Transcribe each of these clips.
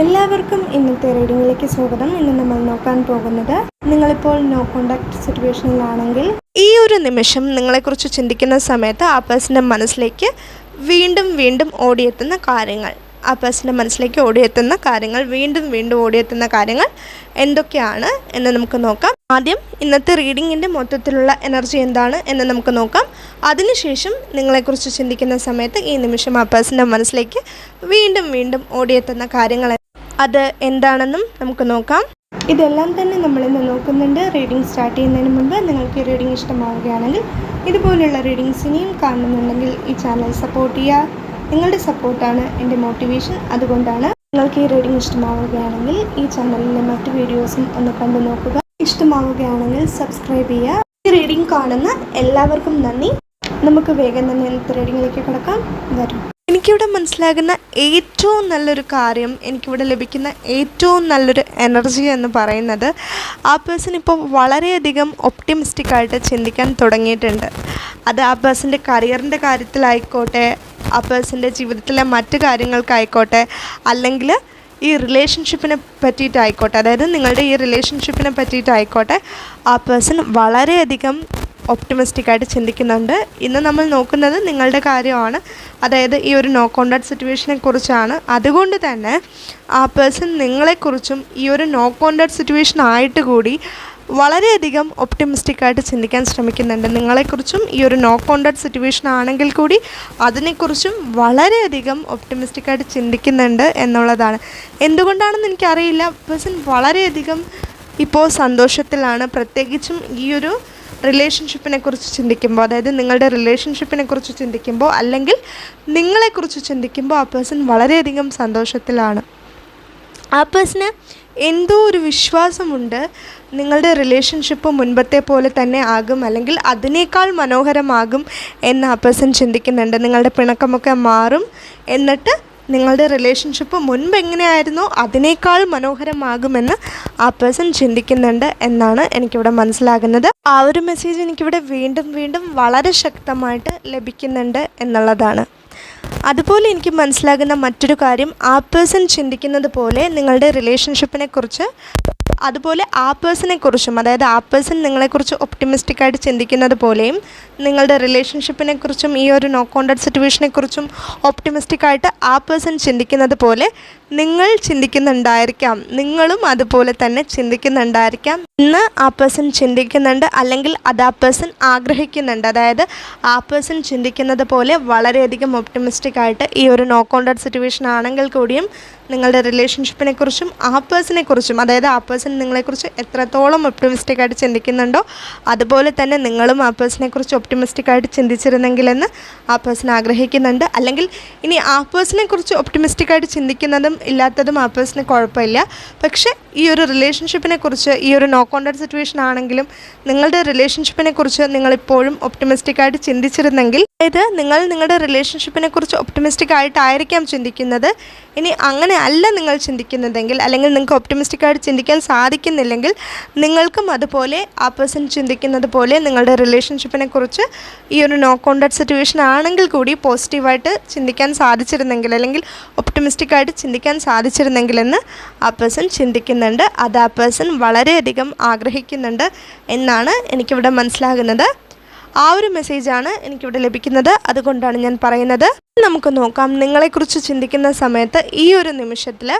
എല്ലാവർക്കും ഇന്നത്തെ റീഡിങ്ങിലേക്ക് സ്വാഗതം. ഇന്ന് നമ്മൾ നോക്കാൻ പോകുന്നത് നിങ്ങളിപ്പോൾ നോ കോണ്ടാക്ട് സിറ്റുവേഷനിലാണെങ്കിൽ ഈ ഒരു നിമിഷം നിങ്ങളെക്കുറിച്ച് ചിന്തിക്കുന്ന സമയത്ത് ആ പേഴ്സന്റെ മനസ്സിലേക്ക് വീണ്ടും വീണ്ടും ഓടിയെത്തുന്ന കാര്യങ്ങൾ ആ പേഴ്സന്റെ മനസ്സിലേക്ക് ഓടിയെത്തുന്ന കാര്യങ്ങൾ വീണ്ടും വീണ്ടും ഓടിയെത്തുന്ന കാര്യങ്ങൾ എന്തൊക്കെയാണ് എന്ന് നമുക്ക് നോക്കാം. ആദ്യം ഇന്നത്തെ റീഡിങ്ങിന്റെ മൊത്തത്തിലുള്ള എനർജി എന്താണ് എന്ന് നമുക്ക് നോക്കാം. അതിനുശേഷം നിങ്ങളെക്കുറിച്ച് ചിന്തിക്കുന്ന സമയത്ത് ഈ നിമിഷം ആ പേഴ്സന്റെ മനസ്സിലേക്ക് വീണ്ടും വീണ്ടും ഓടിയെത്തുന്ന കാര്യങ്ങൾ അത് എന്താണെന്നും നമുക്ക് നോക്കാം. ഇതെല്ലാം തന്നെ നമ്മളിന്ന് നോക്കുന്നുണ്ട്. റീഡിംഗ് സ്റ്റാർട്ട് ചെയ്യുന്നതിന് മുമ്പ് നിങ്ങൾക്ക് റീഡിംഗ് ഇഷ്ടമാവുകയാണെങ്കിൽ ഇതുപോലുള്ള റീഡിങ്സ് ഇനിയും കാണുന്നുണ്ടെങ്കിൽ ഈ ചാനൽ സപ്പോർട്ട് ചെയ്യുക. നിങ്ങളുടെ സപ്പോർട്ടാണ് എന്റെ മോട്ടിവേഷൻ. അതുകൊണ്ടാണ് നിങ്ങൾക്ക് ഈ റീഡിംഗ് ഇഷ്ടമാവുകയാണെങ്കിൽ ഈ ചാനലിലെ മറ്റു വീഡിയോസും ഒന്ന് കണ്ടു നോക്കുക. ഇഷ്ടമാവുകയാണെങ്കിൽ സബ്സ്ക്രൈബ് ചെയ്യുക. ഈ റീഡിംഗ് കാണുന്ന എല്ലാവർക്കും നന്ദി. നമുക്ക് വേഗം തന്നെ ഇന്നത്തെ റീഡിങ്ങിലേക്ക് കിടക്കാം. വരും. എനിക്കിവിടെ മനസ്സിലാകുന്ന ഏറ്റവും നല്ലൊരു കാര്യം എനിക്കിവിടെ ലഭിക്കുന്ന ഏറ്റവും നല്ലൊരു എനർജി എന്ന് പറയുന്നത് ആ പേഴ്സൺ ഇപ്പോൾ വളരെയധികം ഒപ്റ്റിമിസ്റ്റിക് ആയിട്ട് ചിന്തിക്കാൻ തുടങ്ങിയിട്ടുണ്ട്. അത് ആ പേഴ്സന്റെ കരിയറിന്റെ കാര്യത്തിലായിക്കോട്ടെ ആ പേഴ്സന്റെ ജീവിതത്തിലെ മറ്റു കാര്യങ്ങൾക്കായിക്കോട്ടെ അല്ലെങ്കിൽ ഈ റിലേഷൻഷിപ്പിനെ പറ്റിയിട്ടായിക്കോട്ടെ അതായത് നിങ്ങളുടെ ഈ റിലേഷൻഷിപ്പിനെ പറ്റിയിട്ടായിക്കോട്ടെ ആ പേഴ്സൺ വളരെയധികം ഒപ്റ്റിമിസ്റ്റിക് ആയിട്ട് ചിന്തിക്കുന്നുണ്ട്. ഇന്ന് നമ്മൾ നോക്കുന്നത് നിങ്ങളുടെ കാര്യമാണ്. അതായത് ഈ ഒരു നോ കോണ്ടാക്ട് സിറ്റുവേഷനെ കുറിച്ചാണ്. അതുകൊണ്ട് തന്നെ ആ പേഴ്സൺ നിങ്ങളെക്കുറിച്ചും ഈ ഒരു നോ കോണ്ടാക്ട് സിറ്റുവേഷൻ ആയിട്ട് കൂടി വളരെയധികം ഒപ്റ്റിമിസ്റ്റിക് ആയിട്ട് ചിന്തിക്കാൻ ശ്രമിക്കുന്നുണ്ട്. നിങ്ങളെക്കുറിച്ചും ഈ ഒരു നോ കോണ്ടാക്ട് സിറ്റുവേഷൻ ആണെങ്കിൽ കൂടി അതിനെക്കുറിച്ചും വളരെയധികം ഒപ്റ്റിമിസ്റ്റിക് ആയിട്ട് ചിന്തിക്കുന്നുണ്ട് എന്നുള്ളതാണ്. എന്തുകൊണ്ടാണെന്ന് എനിക്കറിയില്ല. പേഴ്സൺ വളരെയധികം ഇപ്പോൾ സന്തോഷത്തിലാണ്. പ്രത്യേകിച്ചും ഈ ഒരു റിലേഷൻഷിപ്പിനെ കുറിച്ച് ചിന്തിക്കുമ്പോൾ അതായത് നിങ്ങളുടെ റിലേഷൻഷിപ്പിനെ കുറിച്ച് ചിന്തിക്കുമ്പോൾ അല്ലെങ്കിൽ നിങ്ങളെക്കുറിച്ച് ചിന്തിക്കുമ്പോൾ ആ പേഴ്സൺ വളരെയധികം സന്തോഷത്തിലാണ്. ആ പേഴ്സന് എന്തോ ഒരു വിശ്വാസമുണ്ട് നിങ്ങളുടെ റിലേഷൻഷിപ്പ് മുൻപത്തെ പോലെ തന്നെ ആകും അല്ലെങ്കിൽ അതിനേക്കാൾ മനോഹരമാകും എന്ന് ആ പേഴ്സൺ ചിന്തിക്കുന്നുണ്ട്. നിങ്ങളുടെ പിണക്കമൊക്കെ മാറും എന്നിട്ട് നിങ്ങളുടെ റിലേഷൻഷിപ്പ് മുൻപ് എങ്ങനെയായിരുന്നു? അതിനേക്കാൾ മനോഹരമാകുമെന്ന് ആ പേഴ്സൺ ചിന്തിക്കുന്നുണ്ട് എന്നാണ് എനിക്കിവിടെ മനസ്സിലാകുന്നത്. ആ ഒരു മെസ്സേജ് എനിക്കിവിടെ വീണ്ടും വീണ്ടും വളരെ ശക്തമായിട്ട് ലഭിക്കുന്നുണ്ട് എന്നുള്ളതാണ്. അതുപോലെ എനിക്ക് മനസ്സിലാകുന്ന മറ്റൊരു കാര്യം ആ പേഴ്സൺ ചിന്തിക്കുന്നത് പോലെ നിങ്ങളുടെ റിലേഷൻഷിപ്പിനെ കുറിച്ച് അതുപോലെ ആ പേഴ്സണെ കുറിച്ചും അതായത് ആ പേഴ്സൺ നിങ്ങളെക്കുറിച്ച് ഒപ്റ്റിമിസ്റ്റിക് ആയിട്ട് ചിന്തിക്കുന്നത് പോലെയും നിങ്ങളുടെ റിലേഷൻഷിപ്പിനെ കുറിച്ചും ഈ ഒരു നോ കോണ്ടാക്ട് സിറ്റുവേഷനെ കുറിച്ചും ഒപ്റ്റിമിസ്റ്റിക് ആയിട്ട് ആ പേഴ്സൺ ചിന്തിക്കുന്നത് പോലെ നിങ്ങൾ ചിന്തിക്കുന്നുണ്ടായിരിക്കാം. നിങ്ങളും അതുപോലെ തന്നെ ചിന്തിക്കുന്നുണ്ടായിരിക്കാം. ഇന്ന് ആ പേഴ്സൺ ചിന്തിക്കുന്നുണ്ട് അല്ലെങ്കിൽ അത് ആ പേഴ്സൺ ആഗ്രഹിക്കുന്നുണ്ട്. അതായത് ആ പേഴ്സൺ ചിന്തിക്കുന്നത് പോലെ വളരെയധികം ഒപ്റ്റമിസ്റ്റിക് ആയിട്ട് ഈ ഒരു നോ കോൺടാക്ട് സിറ്റുവേഷൻ ആണെങ്കിൽ കൂടിയും നിങ്ങളുടെ റിലേഷൻഷിപ്പിനെ കുറിച്ചും ആ പേഴ്സണെ കുറിച്ചും അതായത് ആ പേഴ്സൺ നിങ്ങളെക്കുറിച്ച് എത്രത്തോളം ഒപ്റ്റമിസ്റ്റിക് ആയിട്ട് ചിന്തിക്കുന്നുണ്ടോ അതുപോലെ തന്നെ നിങ്ങളും ആ പേഴ്സണെ കുറിച്ച് ഒപ്റ്റമിസ്റ്റിക് ആയിട്ട് ചിന്തിച്ചിരുന്നെങ്കിലെന്ന് ആ പേഴ്സൺ ആഗ്രഹിക്കുന്നുണ്ട്. അല്ലെങ്കിൽ ഇനി ആ പേഴ്സണെ കുറിച്ച് ഒപ്റ്റമിസ്റ്റിക് ആയിട്ട് ചിന്തിക്കുന്നതും ഇല്ലാത്തതും ആ പേഴ്സണ് കുഴപ്പമില്ല. പക്ഷേ ഈ ഒരു റിലേഷൻഷിപ്പിനെ കുറിച്ച് ഈ ഒരു നോ കോണ്ടാക്ട് സിറ്റുവേഷൻ ആണെങ്കിലും നിങ്ങളുടെ റിലേഷൻഷിപ്പിനെ കുറിച്ച് നിങ്ങളിപ്പോഴും ഒപ്റ്റിമിസ്റ്റിക് ആയിട്ട് ചിന്തിച്ചിരുന്നെങ്കിൽ അതായത് നിങ്ങൾ നിങ്ങളുടെ റിലേഷൻഷിപ്പിനെ കുറിച്ച് ഒപ്റ്റിമിസ്റ്റിക് ആയിട്ടായിരിക്കാം ചിന്തിക്കുന്നത്. ഇനി അങ്ങനെ അല്ല നിങ്ങൾ ചിന്തിക്കുന്നതെങ്കിൽ അല്ലെങ്കിൽ നിങ്ങൾക്ക് ഒപ്റ്റമിസ്റ്റിക്കായിട്ട് ചിന്തിക്കാൻ സാധിക്കുന്നില്ലെങ്കിൽ നിങ്ങൾക്കും അതുപോലെ ആ പേഴ്സൺ ചിന്തിക്കുന്നത് പോലെ നിങ്ങളുടെ റിലേഷൻഷിപ്പിനെ കുറിച്ച് ഈ ഒരു നോ കോണ്ടാക്ട് സിറ്റുവേഷൻ ആണെങ്കിൽ കൂടി പോസിറ്റീവായിട്ട് ചിന്തിക്കാൻ സാധിച്ചിരുന്നെങ്കിൽ അല്ലെങ്കിൽ ഒപ്റ്റമിസ്റ്റിക്കായിട്ട് ചിന്തിക്കാൻ സാധിച്ചിരുന്നെങ്കിലെന്ന് ആ പേഴ്സൺ ചിന്തിക്കുന്നുണ്ട്. അത് ആ പേഴ്സൺ വളരെയധികം ആഗ്രഹിക്കുന്നുണ്ട് എന്നാണ് എനിക്കിവിടെ മനസ്സിലാകുന്നത്. ആ ഒരു മെസ്സേജാണ് എനിക്കിവിടെ ലഭിക്കുന്നത്. അതുകൊണ്ടാണ് ഞാൻ പറയുന്നത്. നമുക്ക് നോക്കാം. നിങ്ങളെക്കുറിച്ച് ചിന്തിക്കുന്ന സമയത്ത് ഈ ഒരു നിമിഷത്തിൽ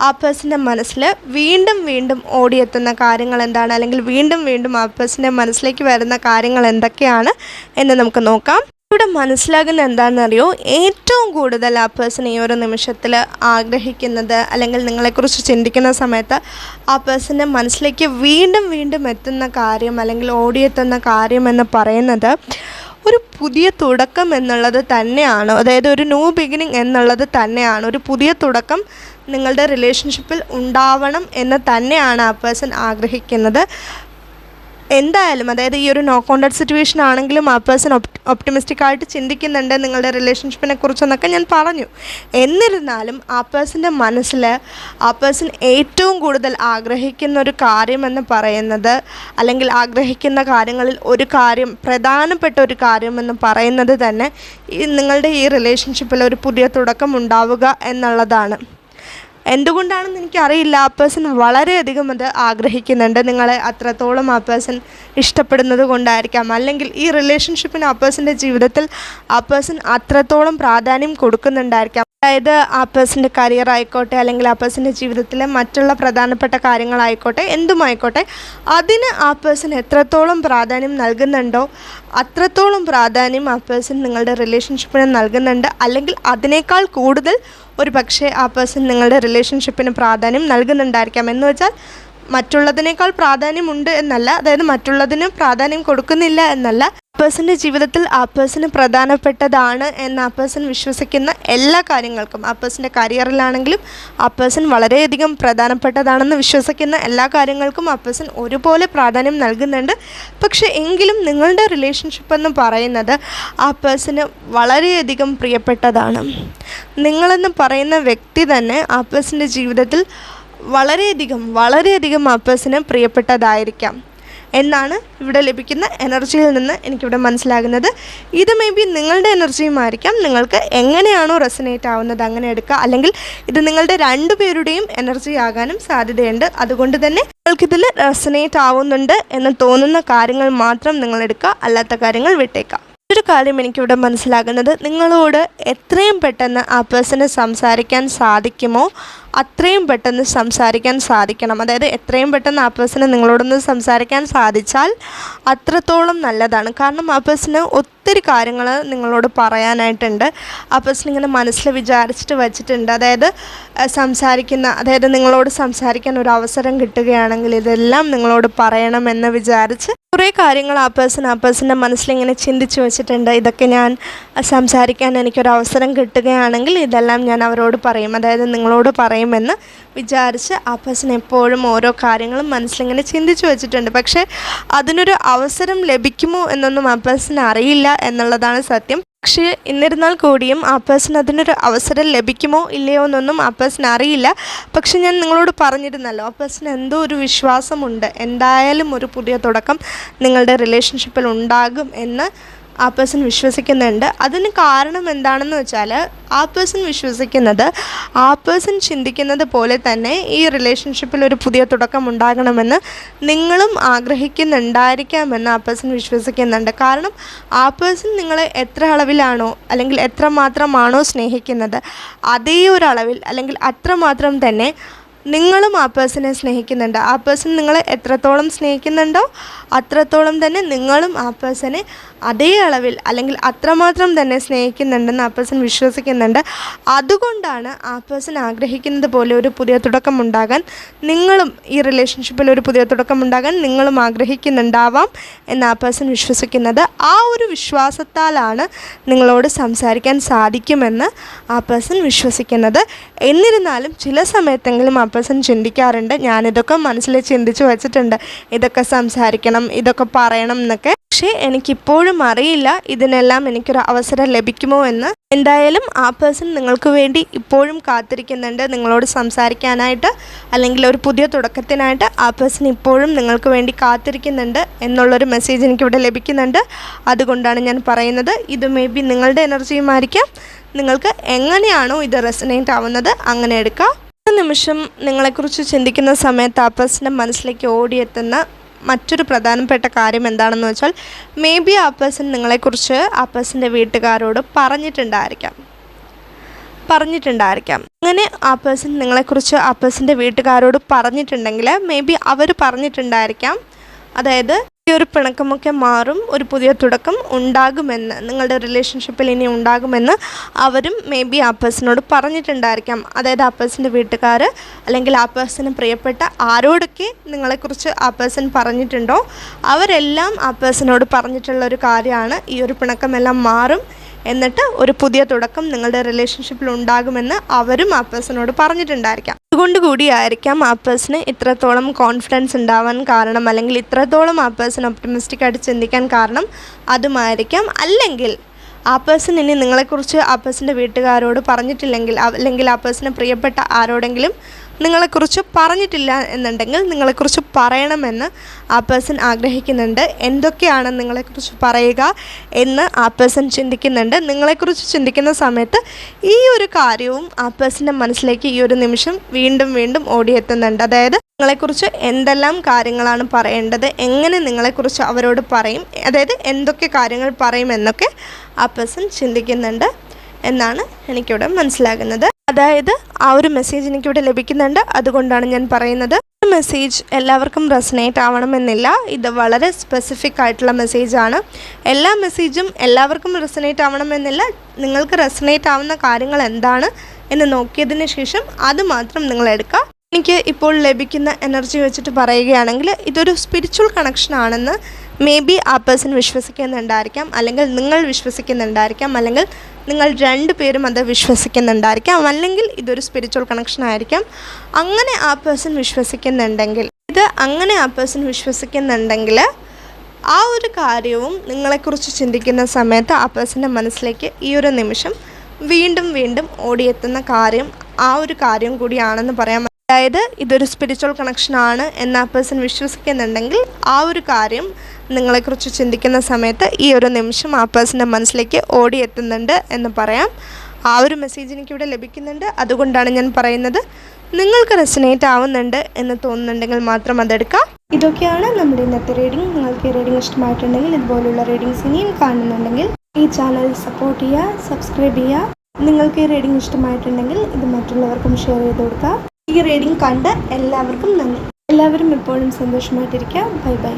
ആ പേഴ്സന്റെ മനസ്സിൽ വീണ്ടും വീണ്ടും ഓടിയെത്തുന്ന കാര്യങ്ങൾ എന്താണ്? അല്ലെങ്കിൽ വീണ്ടും വീണ്ടും ആ പേഴ്സന്റെ മനസ്സിലേക്ക് വരുന്ന കാര്യങ്ങൾ എന്തൊക്കെയാണ് എന്ന് നമുക്ക് നോക്കാം. ഇവിടെ മനസ്സിലാകുന്ന എന്താണെന്നറിയോ? ഏറ്റവും കൂടുതൽ ആ പേഴ്സൺ ഈ ഒരു നിമിഷത്തിൽ ആഗ്രഹിക്കുന്നത് അല്ലെങ്കിൽ നിങ്ങളെക്കുറിച്ച് ചിന്തിക്കുന്ന സമയത്ത് ആ പേഴ്സന്റെ മനസ്സിലേക്ക് വീണ്ടും വീണ്ടും എത്തുന്ന കാര്യം അല്ലെങ്കിൽ ഓടിയെത്തുന്ന കാര്യം എന്ന് പറയുന്നത് ഒരു പുതിയ തുടക്കം എന്നുള്ളത് തന്നെയാണ്. അതായത് ഒരു ന്യൂ ബിഗിനിങ് എന്നുള്ളത് തന്നെയാണ്. ഒരു പുതിയ തുടക്കം നിങ്ങളുടെ റിലേഷൻഷിപ്പിൽ ഉണ്ടാവണം എന്ന് തന്നെയാണ് ആ പേഴ്സൺ ആഗ്രഹിക്കുന്നത്. എന്തായാലും അതായത് ഈ ഒരു നോ കോണ്ടാക്ട് സിറ്റുവേഷൻ ആണെങ്കിലും ആ പേഴ്സൺ ഒപ്റ്റിമിസ്റ്റിക് ആയിട്ട് ചിന്തിക്കുന്നുണ്ട് നിങ്ങളുടെ റിലേഷൻഷിപ്പിനെ കുറിച്ചെന്നൊക്കെ ഞാൻ പറഞ്ഞു. എന്നിരുന്നാലും ആ പേഴ്സന്റെ മനസ്സിൽ ആ പേഴ്സൺ ഏറ്റവും കൂടുതൽ ആഗ്രഹിക്കുന്ന ഒരു കാര്യമെന്ന് പറയുന്നത് അല്ലെങ്കിൽ ആഗ്രഹിക്കുന്ന കാര്യങ്ങളിൽ ഒരു കാര്യം പ്രധാനപ്പെട്ട ഒരു കാര്യമെന്ന് പറയുന്നത് തന്നെ ഈ നിങ്ങളുടെ ഈ റിലേഷൻഷിപ്പിൽ ഒരു പുതിയ തുടക്കം ഉണ്ടാവുക എന്നുള്ളതാണ്. എന്തുകൊണ്ടാണെന്ന് എനിക്കറിയില്ല. ആ പേഴ്സൺ വളരെയധികം അത് ആഗ്രഹിക്കുന്നുണ്ട്. നിങ്ങളെ അത്രത്തോളം ആ പേഴ്സൺ ഇഷ്ടപ്പെടുന്നത് കൊണ്ടായിരിക്കാം. അല്ലെങ്കിൽ ഈ റിലേഷൻഷിപ്പിന് ആ പേഴ്സന്റെ ജീവിതത്തിൽ ആ പേഴ്സൺ അത്രത്തോളം പ്രാധാന്യം കൊടുക്കുന്നുണ്ടായിരിക്കാം. അതായത് ആ പേഴ്സന്റെ കരിയർ ആയിക്കോട്ടെ അല്ലെങ്കിൽ ആ പേഴ്സന്റെ ജീവിതത്തിലെ മറ്റുള്ള പ്രധാനപ്പെട്ട കാര്യങ്ങളായിക്കോട്ടെ എന്തുമായിക്കോട്ടെ അതിന് ആ പേഴ്സൺ എത്രത്തോളം പ്രാധാന്യം നൽകുന്നുണ്ടോ അത്രത്തോളം പ്രാധാന്യം ആ പേഴ്സൺ നിങ്ങളുടെ റിലേഷൻഷിപ്പിന് നൽകുന്നുണ്ട് അല്ലെങ്കിൽ അതിനേക്കാൾ കൂടുതൽ ഒരു പക്ഷേ ആ പേഴ്സൺ നിങ്ങളുടെ റിലേഷൻഷിപ്പിന് പ്രാധാന്യം നൽകുന്നുണ്ടായിരിക്കാം എന്ന് വെച്ചാൽ മറ്റുള്ളതിനേക്കാൾ പ്രാധാന്യമുണ്ട് എന്നല്ല അതായത് മറ്റുള്ളതിന് പ്രാധാന്യം കൊടുക്കുന്നില്ല എന്നല്ല. പേഴ്സന്റെ ജീവിതത്തിൽ ആ പേഴ്സൺ പ്രധാനപ്പെട്ടതാണ് എന്ന് ആ പേഴ്സൺ വിശ്വസിക്കുന്ന എല്ലാ കാര്യങ്ങൾക്കും ആ പേഴ്സന്റെ കരിയറിലാണെങ്കിലും ആ പേഴ്സൺ വളരെയധികം പ്രധാനപ്പെട്ടതാണെന്ന് വിശ്വസിക്കുന്ന എല്ലാ കാര്യങ്ങൾക്കും ആ പേഴ്സൺ ഒരുപോലെ പ്രാധാന്യം നൽകുന്നുണ്ട്. പക്ഷേ എങ്കിലും നിങ്ങളുടെ റിലേഷൻഷിപ്പ് എന്ന് പറയുന്നത് ആ പേഴ്സന് വളരെയധികം പ്രിയപ്പെട്ടതാണ്. നിങ്ങളെന്ന് പറയുന്ന വ്യക്തി തന്നെ ആ പേഴ്സന്റെ ജീവിതത്തിൽ വളരെയധികം വളരെയധികം ആ പേഴ്സന് പ്രിയപ്പെട്ടതായിരിക്കാം. എന്നാണ് ഇവിടെ ലഭിക്കുന്ന എനർജിയിൽ നിന്ന് എനിക്കിവിടെ മനസ്സിലാകുന്നത്. ഇത് മേ ബി നിങ്ങളുടെ എനർജിയുമായിരിക്കാം നിങ്ങൾക്ക് എങ്ങനെയാണോ റെസനേറ്റ് ആവുന്നത് അങ്ങനെ എടുക്കുക അല്ലെങ്കിൽ ഇത് നിങ്ങളുടെ രണ്ടുപേരുടെയും എനർജി ആകാനും സാധ്യതയുണ്ട്. അതുകൊണ്ട് തന്നെ നിങ്ങൾക്കിതിൽ റെസനേറ്റ് ആവുന്നുണ്ട് എന്ന് തോന്നുന്ന കാര്യങ്ങൾ മാത്രം നിങ്ങൾ എടുക്കുക. അല്ലാത്ത കാര്യങ്ങൾ വിട്ടേക്കുക ഒരു കാര്യം എനിക്കിവിടെ മനസ്സിലാകുന്നത്. നിങ്ങളോട് എത്രയും പെട്ടെന്ന് ആ പേഴ്സണ് സംസാരിക്കാൻ സാധിക്കുമോ? അത്രയും പെട്ടെന്ന് സംസാരിക്കാൻ സാധിക്കണം. അതായത് എത്രയും പെട്ടെന്ന് ആ പേഴ്സണ് നിങ്ങളോടൊന്ന് സംസാരിക്കാൻ സാധിച്ചാൽ അത്രത്തോളം നല്ലതാണ്. കാരണം ആ പേഴ്സണ് ഒത്തിരി കാര്യങ്ങൾ നിങ്ങളോട് പറയാനായിട്ടുണ്ട്. ആ പേഴ്സൺ ഇങ്ങനെ മനസ്സിൽ വിചാരിച്ചിട്ട് വച്ചിട്ടുണ്ട്. അതായത് സംസാരിക്കുന്ന അതായത് നിങ്ങളോട് സംസാരിക്കാൻ ഒരു അവസരം കിട്ടുകയാണെങ്കിൽ ഇതെല്ലാം നിങ്ങളോട് പറയണമെന്ന് വിചാരിച്ച് കുറേ കാര്യങ്ങൾ ആ പേഴ്സൺ ആ പേഴ്സന്റെ മനസ്സിലിങ്ങനെ ചിന്തിച്ച് വെച്ചിട്ടുണ്ട്. ഇതൊക്കെ ഞാൻ സംസാരിക്കാൻ എനിക്കൊരു അവസരം കിട്ടുകയാണെങ്കിൽ ഇതെല്ലാം ഞാൻ അവരോട് പറയും. അതായത് നിങ്ങളോട് പറയുമെന്ന് വിചാരിച്ച് ആ പേഴ്സൺ എപ്പോഴും ഓരോ കാര്യങ്ങളും മനസ്സിലിങ്ങനെ ചിന്തിച്ച് വെച്ചിട്ടുണ്ട്. പക്ഷേ അതിനൊരു അവസരം ലഭിക്കുമോ എന്നൊന്നും ആ പേഴ്സൺ അറിയില്ല എന്നുള്ളതാണ് സത്യം. പക്ഷേ എന്നിരുന്നാൽ കൂടിയും ആ അതിനൊരു അവസരം ലഭിക്കുമോ ഇല്ലയോ എന്നൊന്നും ആ അറിയില്ല. പക്ഷെ ഞാൻ നിങ്ങളോട് പറഞ്ഞിരുന്നല്ലോ ആ എന്തോ ഒരു വിശ്വാസമുണ്ട്. എന്തായാലും ഒരു പുതിയ തുടക്കം നിങ്ങളുടെ റിലേഷൻഷിപ്പിൽ ഉണ്ടാകും എന്ന്. ആ പേഴ്സൺ വിശ്വസിക്കുന്നുണ്ട്. അതിന് കാരണം എന്താണെന്ന് വെച്ചാൽ ആ പേഴ്സൺ വിശ്വസിക്കുന്നത് ആ പേഴ്സൺ ചിന്തിക്കുന്നത് പോലെ തന്നെ ഈ റിലേഷൻഷിപ്പിൽ ഒരു പുതിയ തുടക്കം ഉണ്ടാകണമെന്ന് നിങ്ങളും ആഗ്രഹിക്കുന്നുണ്ടായിരിക്കാമെന്ന് ആ പേഴ്സൺ വിശ്വസിക്കുന്നുണ്ട്. കാരണം ആ പേഴ്സൺ നിങ്ങളെ എത്ര അളവിലാണോ അല്ലെങ്കിൽ എത്ര മാത്രമാണോ സ്നേഹിക്കുന്നത് അതേ ഒരു അളവിൽ അല്ലെങ്കിൽ അത്രമാത്രം തന്നെ നിങ്ങളും ആ പേഴ്സണെ സ്നേഹിക്കുന്നുണ്ട്. ആ പേഴ്സൺ നിങ്ങളെ എത്രത്തോളം സ്നേഹിക്കുന്നുണ്ടോ അത്രത്തോളം തന്നെ നിങ്ങളും ആ പേഴ്സണെ അതേ അളവിൽ അല്ലെങ്കിൽ അത്രമാത്രം തന്നെ സ്നേഹിക്കുന്നുണ്ടെന്ന് ആ പേഴ്സൺ വിശ്വസിക്കുന്നുണ്ട്. അതുകൊണ്ടാണ് ആ പേഴ്സൺ ആഗ്രഹിക്കുന്നത് പോലെ ഒരു പുതിയ തുടക്കം ഉണ്ടാകാൻ നിങ്ങളും ഈ റിലേഷൻഷിപ്പിൽ ഒരു പുതിയ തുടക്കം ഉണ്ടാകാൻ നിങ്ങളും ആഗ്രഹിക്കുന്നുണ്ടാവാം എന്ന് ആ പേഴ്സൺ വിശ്വസിക്കുന്നത്. ആ ഒരു വിശ്വാസത്താലാണ് നിങ്ങളോട് സംസാരിക്കാൻ സാധിക്കുമെന്ന് ആ പേഴ്സൺ വിശ്വസിക്കുന്നത്. എന്നിരുന്നാലും ചില സമയത്തെങ്കിലും ആ പേഴ്സൺ ചിന്തിക്കാറുണ്ട്. ഞാനിതൊക്കെ മനസ്സിൽ ചിന്തിച്ച് വെച്ചിട്ടുണ്ട്. ഇതൊക്കെ സംസാരിക്കണം ഇതൊക്കെ പറയണം എന്നൊക്കെ. പക്ഷേ എനിക്കിപ്പോഴും അറിയില്ല ഇതിനെല്ലാം എനിക്കൊരു അവസരം ലഭിക്കുമോ എന്ന്. എന്തായാലും ആ പേഴ്സൺ നിങ്ങൾക്ക് വേണ്ടി ഇപ്പോഴും കാത്തിരിക്കുന്നുണ്ട് നിങ്ങളോട് സംസാരിക്കാനായിട്ട്. അല്ലെങ്കിൽ ഒരു പുതിയ തുടക്കത്തിനായിട്ട് ആ പേഴ്സൺ ഇപ്പോഴും നിങ്ങൾക്ക് വേണ്ടി കാത്തിരിക്കുന്നുണ്ട് എന്നുള്ളൊരു മെസ്സേജ് എനിക്കിവിടെ ലഭിക്കുന്നുണ്ട്. അതുകൊണ്ടാണ് ഞാൻ പറയുന്നത്. ഇത് മേ ബി നിങ്ങളുടെ എനർജിയുമായിരിക്കാം നിങ്ങൾക്ക് എങ്ങനെയാണോ ഇത് റെസനേറ്റ് ആവുന്നത് അങ്ങനെ എടുക്കാം. നിമിഷം നിങ്ങളെക്കുറിച്ച് ചിന്തിക്കുന്ന സമയത്ത് ആ പേഴ്സന്റെ മനസ്സിലേക്ക് ഓടിയെത്തുന്ന മറ്റൊരു പ്രധാനപ്പെട്ട കാര്യം എന്താണെന്ന് വെച്ചാൽ മേ ബി ആ പേഴ്സൺ നിങ്ങളെക്കുറിച്ച് ആ പേഴ്സന്റെ വീട്ടുകാരോട് പറഞ്ഞിട്ടുണ്ടായിരിക്കാം. പറഞ്ഞിട്ടുണ്ടായിരിക്കാം. അങ്ങനെ ആ പേഴ്സൺ നിങ്ങളെക്കുറിച്ച് ആ പേഴ്സന്റെ വീട്ടുകാരോട് പറഞ്ഞിട്ടുണ്ടെങ്കിൽ മേ ബി അവർ പറഞ്ഞിട്ടുണ്ടായിരിക്കാം. അതായത് ഈ ഒരു പിണക്കമൊക്കെ മാറും ഒരു പുതിയ തുടക്കം ഉണ്ടാകുമെന്ന് നിങ്ങളുടെ റിലേഷൻഷിപ്പിൽ ഇനി ഉണ്ടാകുമെന്ന് അവരും മേ ബി ആ പേഴ്സണോട് പറഞ്ഞിട്ടുണ്ടായിരിക്കാം. അതായത് ആ പേഴ്സന്റെ വീട്ടുകാർ അല്ലെങ്കിൽ ആ പേഴ്സന് പ്രിയപ്പെട്ട ആരോടൊക്കെ നിങ്ങളെക്കുറിച്ച് ആ പേഴ്സൺ പറഞ്ഞിട്ടുണ്ടോ? അവരെല്ലാം ആ പേഴ്സണോട് പറഞ്ഞിട്ടുള്ള ഒരു കാര്യമാണ്. ഈ ഒരു പിണക്കമെല്ലാം മാറും. എന്നിട്ട് ഒരു പുതിയ തുടക്കം നിങ്ങളുടെ റിലേഷൻഷിപ്പിൽ ഉണ്ടാകുമെന്ന് അവരും ആ പേഴ്സണോട് പറഞ്ഞിട്ടുണ്ടായിരിക്കാം. അതുകൊണ്ട് കൂടിയായിരിക്കാം ആ പേഴ്സണ് ഇത്രത്തോളം കോൺഫിഡൻസ് ഉണ്ടാവാൻ കാരണം അല്ലെങ്കിൽ ഇത്രത്തോളം ആ പേഴ്സൺ ഒപ്റ്റമിസ്റ്റിക് ആയിട്ട് ചിന്തിക്കാൻ കാരണം അതുമായിരിക്കാം. അല്ലെങ്കിൽ ആ പേഴ്സൺ ഇനി നിങ്ങളെക്കുറിച്ച് ആ പേഴ്സന്റെ വീട്ടുകാരോട് പറഞ്ഞിട്ടില്ലെങ്കിൽ അല്ലെങ്കിൽ ആ പേഴ്സണ് പ്രിയപ്പെട്ട ആരോടെങ്കിലും നിങ്ങളെക്കുറിച്ച് പറഞ്ഞിട്ടില്ല എന്നുണ്ടെങ്കിൽ നിങ്ങളെക്കുറിച്ച് പറയണമെന്ന് ആ പേഴ്സൺ ആഗ്രഹിക്കുന്നുണ്ട്. എന്തൊക്കെയാണ് നിങ്ങളെക്കുറിച്ച് പറയുക എന്ന് ആ പേഴ്സൺ ചിന്തിക്കുന്നുണ്ട്. നിങ്ങളെക്കുറിച്ച് ചിന്തിക്കുന്ന സമയത്ത് ഈ ഒരു കാര്യവും ആ പേഴ്സന്റെ മനസ്സിലേക്ക് ഈ ഒരു നിമിഷം വീണ്ടും വീണ്ടും ഓടിയെത്തുന്നുണ്ട്. അതായത് നിങ്ങളെക്കുറിച്ച് എന്തെല്ലാം കാര്യങ്ങളാണ് പറയേണ്ടത്? എങ്ങനെ നിങ്ങളെക്കുറിച്ച് അവരോട് പറയും? അതായത് എന്തൊക്കെ കാര്യങ്ങൾ പറയും എന്നൊക്കെ ആ പേഴ്സൺ ചിന്തിക്കുന്നുണ്ട് എന്നാണ് എനിക്കിവിടെ മനസ്സിലാകുന്നത്. അതായത് ആ ഒരു മെസ്സേജ് എനിക്കിവിടെ ലഭിക്കുന്നുണ്ട്. അതുകൊണ്ടാണ് ഞാൻ പറയുന്നത്. മെസ്സേജ് എല്ലാവർക്കും റെസനേറ്റ് ആവണമെന്നില്ല. ഇത് വളരെ സ്പെസിഫിക് ആയിട്ടുള്ള മെസ്സേജാണ് എല്ലാ മെസ്സേജും എല്ലാവർക്കും റെസനേറ്റ് ആവണമെന്നില്ല. നിങ്ങൾക്ക് റെസനേറ്റ് ആവുന്ന കാര്യങ്ങൾ എന്താണ് എന്ന് നോക്കിയതിന് ശേഷം അത് മാത്രം നിങ്ങൾ എടുക്കുക. എനിക്ക് ഇപ്പോൾ ലഭിക്കുന്ന എനർജി വെച്ചിട്ട് പറയുകയാണെങ്കിൽ ഇതൊരു സ്പിരിച്വൽ കണക്ഷൻ ആണെന്ന് മേ ബി ആ പേഴ്സൺ വിശ്വസിക്കുന്നുണ്ടായിരിക്കാം അല്ലെങ്കിൽ നിങ്ങൾ വിശ്വസിക്കുന്നുണ്ടായിരിക്കാം അല്ലെങ്കിൽ നിങ്ങൾ രണ്ട് പേരും അത് വിശ്വസിക്കുന്നുണ്ടായിരിക്കാം അല്ലെങ്കിൽ ഇതൊരു സ്പിരിച്വൽ കണക്ഷൻ ആയിരിക്കാം. അങ്ങനെ ആ പേഴ്സൺ വിശ്വസിക്കുന്നുണ്ടെങ്കിൽ ഇത് അങ്ങനെ ആ പേഴ്സൺ വിശ്വസിക്കുന്നുണ്ടെങ്കിൽ ആ ഒരു കാര്യവും നിങ്ങളെക്കുറിച്ച് ചിന്തിക്കുന്ന സമയത്ത് ആ പേഴ്സന്റെ മനസ്സിലേക്ക് ഈ ഒരു നിമിഷം വീണ്ടും വീണ്ടും ഓടിയെത്തുന്ന കാര്യം ആ ഒരു കാര്യം കൂടിയാണെന്ന് പറയാം അതായത് ഇതൊരു സ്പിരിച്വൽ കണക്ഷനാണ് എന്ന് ആ പേഴ്സൺ വിശ്വസിക്കുന്നുണ്ടെങ്കിൽ ആ ഒരു കാര്യം നിങ്ങളെക്കുറിച്ച് ചിന്തിക്കുന്ന സമയത്ത് ഈ ഒരു നിമിഷം ആ പേഴ്സന്റെ മനസ്സിലേക്ക് ഓടിയെത്തുന്നുണ്ട് എന്ന് പറയാം. ആ ഒരു മെസ്സേജ് എനിക്കിവിടെ ലഭിക്കുന്നുണ്ട്. അതുകൊണ്ടാണ് ഞാൻ പറയുന്നത് നിങ്ങൾക്ക് റെസിനേറ്റ് ആവുന്നുണ്ട് എന്ന് തോന്നുന്നുണ്ടെങ്കിൽ മാത്രം അതെടുക്കാം. ഇതൊക്കെയാണ് നമ്മുടെ ഇന്നത്തെ റീഡിംഗ് നിങ്ങൾക്ക് ഈ റീഡിംഗ് ഇഷ്ടമായിട്ടുണ്ടെങ്കിൽ ഇതുപോലുള്ള റീഡിങ്സ് ഇനിയും കാണുന്നുണ്ടെങ്കിൽ ഈ ചാനൽ സപ്പോർട്ട് ചെയ്യുക സബ്സ്ക്രൈബ് ചെയ്യുക. നിങ്ങൾക്ക് ഈ റീഡിംഗ് ഇഷ്ടമായിട്ടുണ്ടെങ്കിൽ ഇത് മറ്റുള്ളവർക്കും ഷെയർ ചെയ്ത് കൊടുക്കുക. ഈ റീഡിംഗ് കണ്ട എല്ലാവർക്കും നന്ദി. എല്ലാവരും എപ്പോഴും സന്തോഷമായിട്ടിരിക്കുക. Bye bye